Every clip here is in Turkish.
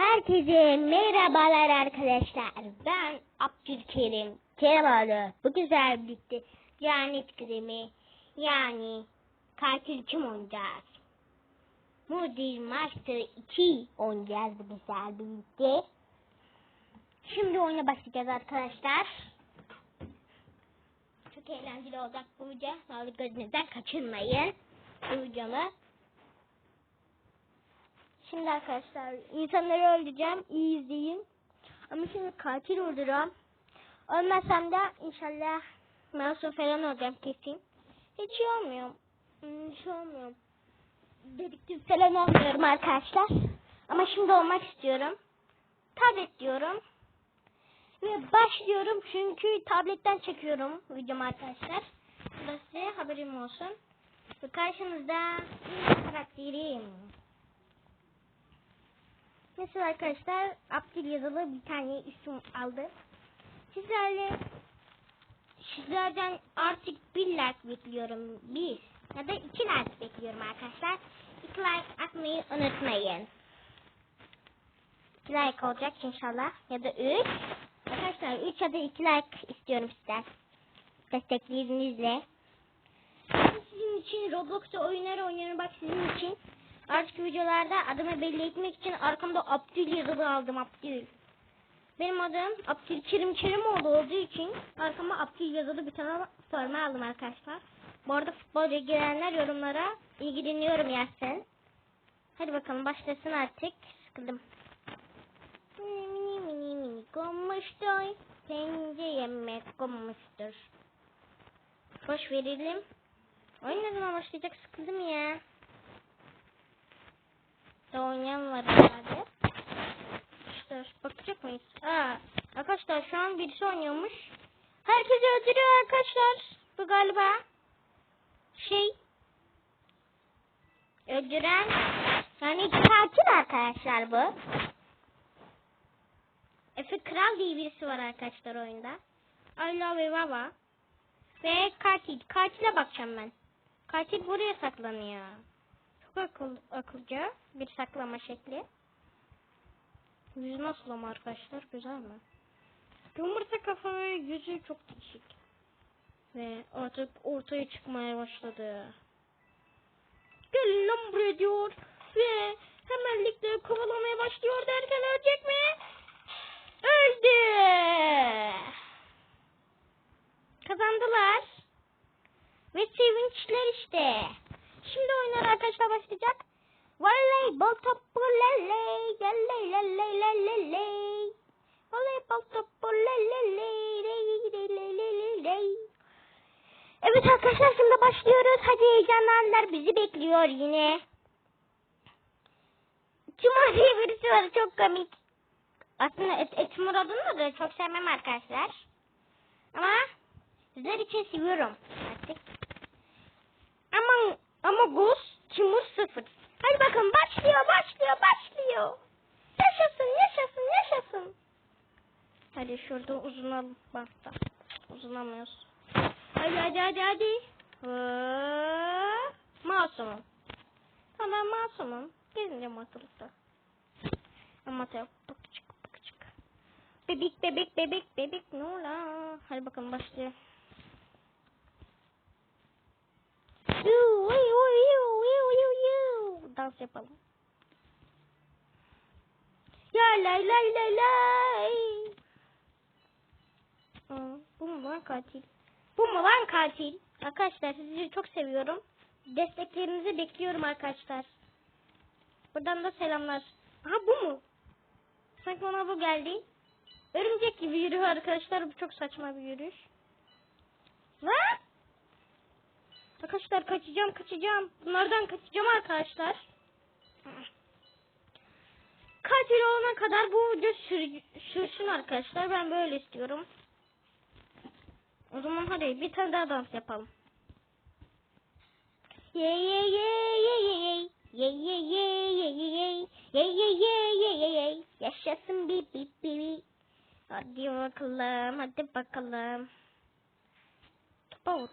Herkese merhabalar arkadaşlar. Ben Abdülkerim Kerebalı. Bu güzel birlikte Lanet Kremi yani Katil Kim oynayacağız. Mudir Master 2 oynayacağız bu güzel birlikte. Şimdi oyuna başlayacağız arkadaşlar. Çok eğlenceli olacak bu video. Sağlık gözünüzden kaçırmayın. Bu videomu. Şimdi arkadaşlar insanları öldüreceğim. İyi izleyin. Ama şimdi katil olacağım. Olmazsam da inşallah masum falan olacağım kesin. Hiç şey olmuyor. Hmm, Hiç olmuyor. Dedektif falan olmuyorum arkadaşlar. Ama şimdi olmak istiyorum. Tablet diyorum. Ve başlıyorum çünkü tabletten çekiyorum videomu arkadaşlar. Bu da size haberim olsun. Ve karşınızda karakterim. Mesela arkadaşlar Abdül yazılı bir tane isim aldı. Sizlerle sizlerden artık bir like bekliyorum. Bir ya da iki like bekliyorum arkadaşlar. İki like atmayı unutmayın. İki like olacak inşallah. Ya da üç. Arkadaşlar üç ya da iki like istiyorum sizden. Desteklerinizle. Sizin için Roblox'ta oyunlar oynuyorum bak sizin için. Artık videolarda adımı belli etmek için arkamda Abdül yazılı aldım Abdül. Benim adım Abdül Kerim Kerimoğlu olduğu için arkama Abdül yazılı bir tane forma aldım arkadaşlar. Bu arada futbolca girenler yorumlara ilgileniyorum yazsın. Hadi bakalım başlasın artık. Sıkıldım. Mini mini mini mini konmuştur. Sence yemek konmuştur. Boş verelim. Oyun ne zaman başlayacak sıkıldım ya. Da oynayan var herhalde. İşte bakacak mıyız? Aa, arkadaşlar şu an birisi oynuyormuş. Herkesi öldürüyor arkadaşlar. Bu galiba şey öldüren yani katil arkadaşlar bu. Efe Kral diye birisi var arkadaşlar oyunda. I love Baba. Ve katil. Katile bakacağım ben. Katil buraya saklanıyor. Akıl, akılca bir saklama şekli. Yüz nasıl ama arkadaşlar? Güzel mi? Yumurta kafa ve yüzü çok değişik. Ve artık ortaya çıkmaya başladı. Gel lan buraya diyor. Ve hemenlikle kovalamaya başlıyor derken ölecek mi? Öldü. Kazandılar. Ve sevinçler işte. Şimdi oyunlar arkadaşlar başlayacak. Voleybol topu lele lele lele lele lele. Voleybol topu lele lele lele lele lele. Evet arkadaşlar şimdi başlıyoruz. Heyecanlanlar bizi bekliyor yine. Cuma diye birisi var çok komik. Aslında et, et Murad'ını da çok sevmem arkadaşlar. Ama sizler için seviyorum artık. Ama ama Gus Timur sıfır. Hadi bakın başlıyor başlıyor başlıyor. Yaşasın yaşasın yaşasın. Hadi şurada uzunalım basta. Uzunamıyoruz. Hadi hadi hadi hadi. Hıı. Masumum. Tamam masumum. Gezineceğim ortalıkta. Ama tabi bakıcık bakıcık. Bebek bebek bebek bebek ne ola. Hadi bakalım yu. Dans yapalım. Ya lay lay lay lay. Bu mu lan katil? Bu mu lan katil? Arkadaşlar sizi çok seviyorum. Desteklerinizi bekliyorum arkadaşlar. Buradan da selamlar. Aha bu mu? Sanki bana bu geldi. Örümcek gibi yürüyor arkadaşlar. Bu çok saçma bir yürüyüş. Lan! Arkadaşlar kaçacağım kaçacağım. Bunlardan kaçacağım arkadaşlar. Katil olana kadar bu video sür, sürsün arkadaşlar. Ben böyle istiyorum. O zaman hadi bir tane daha dans yapalım. Ye ye ye ye ye ye. Ye ye ye ye ye ye. Ye ye ye ye ye. Yaşasın bi bi bi bi. Hadi bakalım hadi bakalım. Topa vur.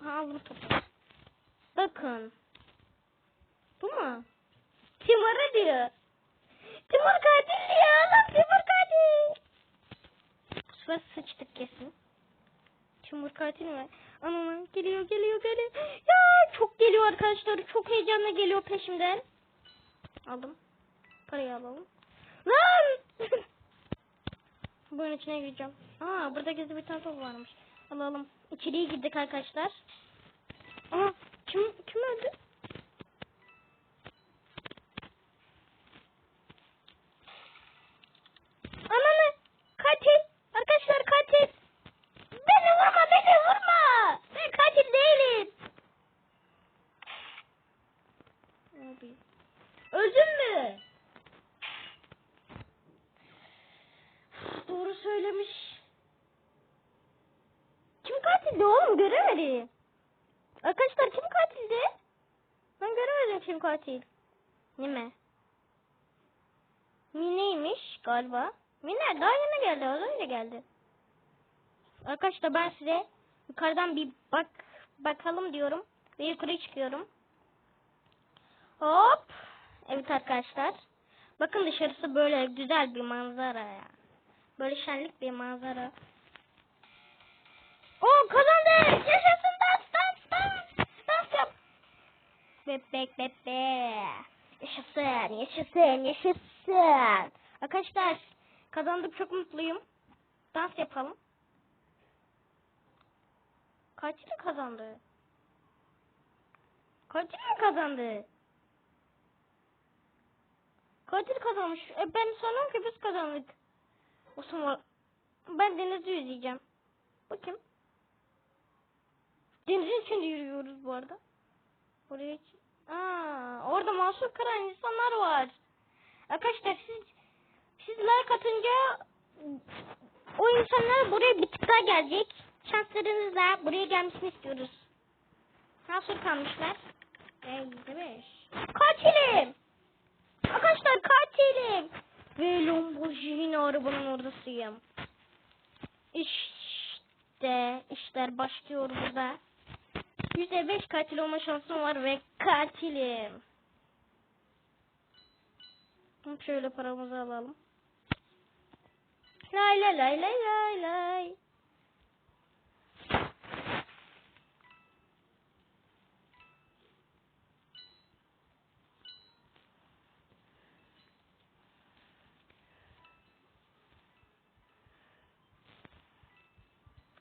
Vur topu. Bakın. Bu mu? Timur'a diyor. Timur katil ya. Lan Timur katil. Sefer sıçtık kesin. Timur katil mi? Aman geliyor geliyor geliyor. Ya çok geliyor arkadaşlar. Çok heyecanla geliyor peşimden. Aldım. Parayı alalım. Lan! Bunun içine gireceğim. Aa burada gizli bir tane top varmış. Alalım. İçeriye girdik arkadaşlar. Aa kim kim öldü? Ananı katil. Arkadaşlar katil. Beni vurma beni vurma. Ben katil değilim. Abi. Öldün mü? Doğru söylemiş. Kim katildi oğlum göremedim. Arkadaşlar kim katildi? Ben katil. Nime? Mine'ymiş galiba. Mine daha yeni geldi az önce geldi. Arkadaşlar ben size yukarıdan bir bak bakalım diyorum. Ve yukarı çıkıyorum. Hop. Evet arkadaşlar. Bakın dışarısı böyle güzel bir manzara ya. Böyle şenlik bir manzara. O kazandı. Yaşasın dans dans dans. Dans yap. Bebek bebe. Yaşasın yaşasın yaşasın. Arkadaşlar kazandık çok mutluyum. Dans yapalım. Kaç kazandı? Kaç lira kazandı? Kaç kazanmış? E ben sanıyorum ki biz kazandık. O zaman ben denizde yüzeceğim. Bakayım. Denizin içinde yürüyoruz bu arada. Buraya. Orada mahsur kıran insanlar var. Arkadaşlar siz siz like o insanlar buraya bir tık daha gelecek. Şanslarınızla buraya gelmesini istiyoruz. Mahsur kalmışlar. Elli Katilim! Arkadaşlar katilim! Ve Lamborghini arabanın oradasıyım. İşte işler başlıyor burada. Yüzde beş katil olma şansım var ve katilim. Şöyle paramızı alalım. Lay lay lay lay lay lay.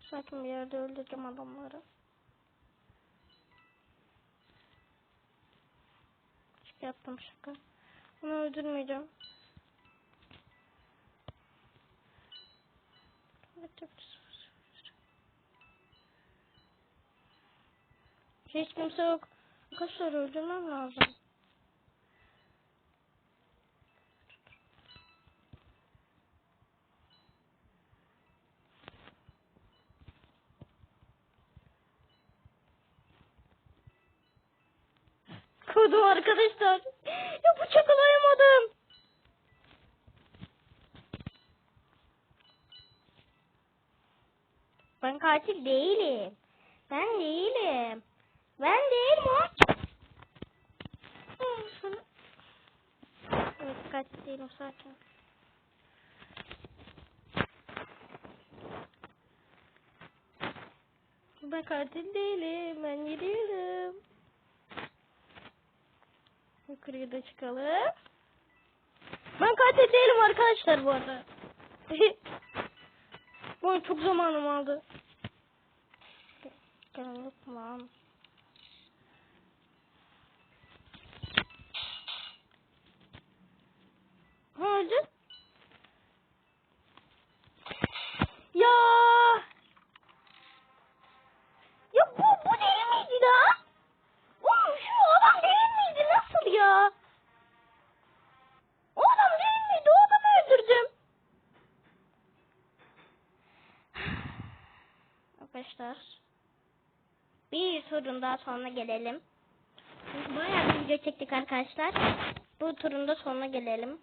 Sakin bir yerde öldüreceğim adamları. Şaka yaptım şaka. Onu öldürmeyeceğim. Hiç kimse yok. Arkadaşlar öldürmem lazım. Kodum arkadaşlar. Ya bıçak alayamadım. Ben katil değilim. Ben değilim. Ben değilim o. Evet katil değilim sakin. Ben katil değilim. Ben yürüyorum. Yukarıya da çıkalım. Ben katil değilim arkadaşlar bu arada. bu çok zamanım aldı. Gel lan. Ne oldu? Ya. Ya bu bu değil miydi lan? Oğlum şu adam değil miydi? Nasıl ya? O adam değil miydi? O adamı öldürdüm. Arkadaşlar. Bir turun daha sonuna gelelim. Bayağı bir video çektik arkadaşlar. Bu turun da sonuna gelelim.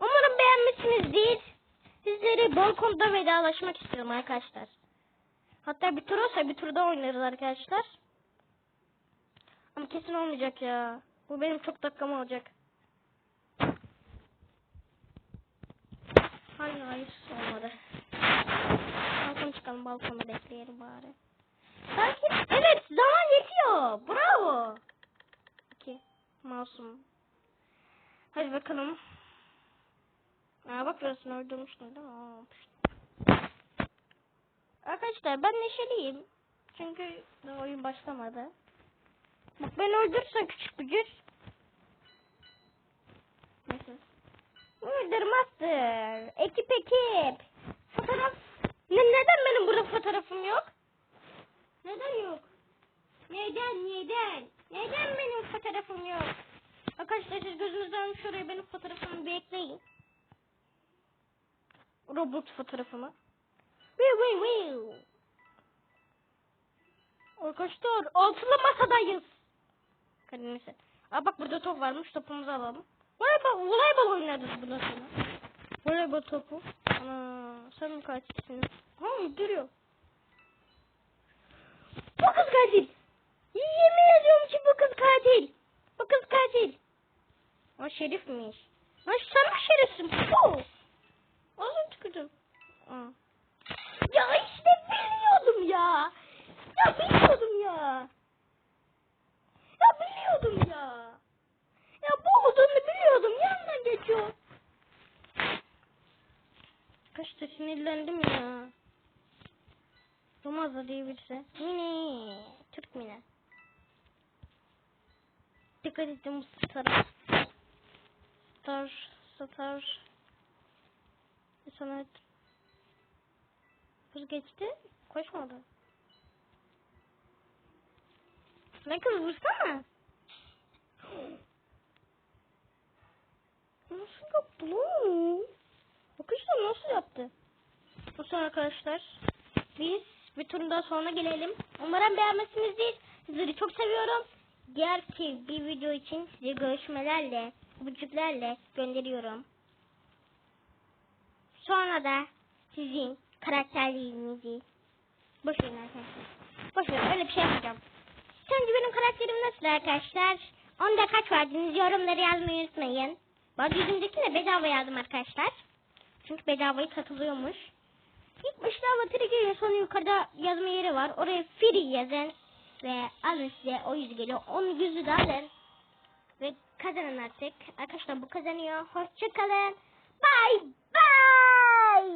Umarım beğenmişsinizdir. Sizleri balkonda vedalaşmak istiyorum arkadaşlar. Hatta bir tur olsa bir turda oynarız arkadaşlar. Ama kesin olmayacak ya. Bu benim çok dakikam olacak. Neyse olmadı. Çıkalım balkona bekleyelim bari. Belki evet zaman yetiyor. Bravo. İki. Masum. Hadi bakalım. Aa bak burasını öldürmüştüm değil mi? Arkadaşlar ben neşeliyim. Çünkü oyun başlamadı. Bak ben öldürsen küçük bücür. Neyse. Öldürmezdir. Ekip ekip. Fotoğraf. Ne, neden benim burada fotoğrafım yok? Neden yok? Neden neden? Neden benim fotoğrafım yok? Arkadaşlar siz gözünüzden şuraya benim fotoğrafımı bir ekleyin. Robot fotoğrafımı. Arkadaşlar altılı masadayız. Neyse. Aa bak burada top varmış topumuzu alalım. Voleybol, voleybol oynarız bundan sonra. Voleybol topu. Ana mi kaçtın? Ha duruyor. Bu kız katil. Yemin ediyorum ki bu kız katil. Bu kız katil. O şerifmiş. Lan sen mi şerifsin? Puh. Ağzım çıkacağım. Aa. Ya işte biliyordum ya. Ya biliyordum ya. Ya biliyordum ya. Ya bu olduğunu biliyordum. Yanından geçiyor. Kaçta sinirlendim ya. Romazda diye birisi. Mini. Türk mini. Dikkat edin star. Star. Star. Sana Kız geçti. Koşmadı. Ne kız vursana. Nasıl yaptı Bakışlar nasıl yaptı? Bu son arkadaşlar. Biz bir turun daha sonra gelelim. Umarım beğenmişsinizdir. Sizleri çok seviyorum. Diğer bir video için size görüşmelerle, bucuklarla gönderiyorum. Sonra da sizin karakterliğinizi boş verin arkadaşlar. Boş verin öyle bir şey yapacağım. Sence benim karakterim nasıl arkadaşlar? Onda kaç verdiniz yorumları yazmayı unutmayın. Bak yüzümdekine bedava yazdım arkadaşlar. Çünkü bedavayı katılıyormuş. İlk başta Trigger'ın sonu yukarıda yazma yeri var. Oraya free yazın. Ve alın size o yüzü geliyor. Onun yüzü de alın. Ve kazanın artık. Arkadaşlar bu kazanıyor. Hoşçakalın. Bye bye.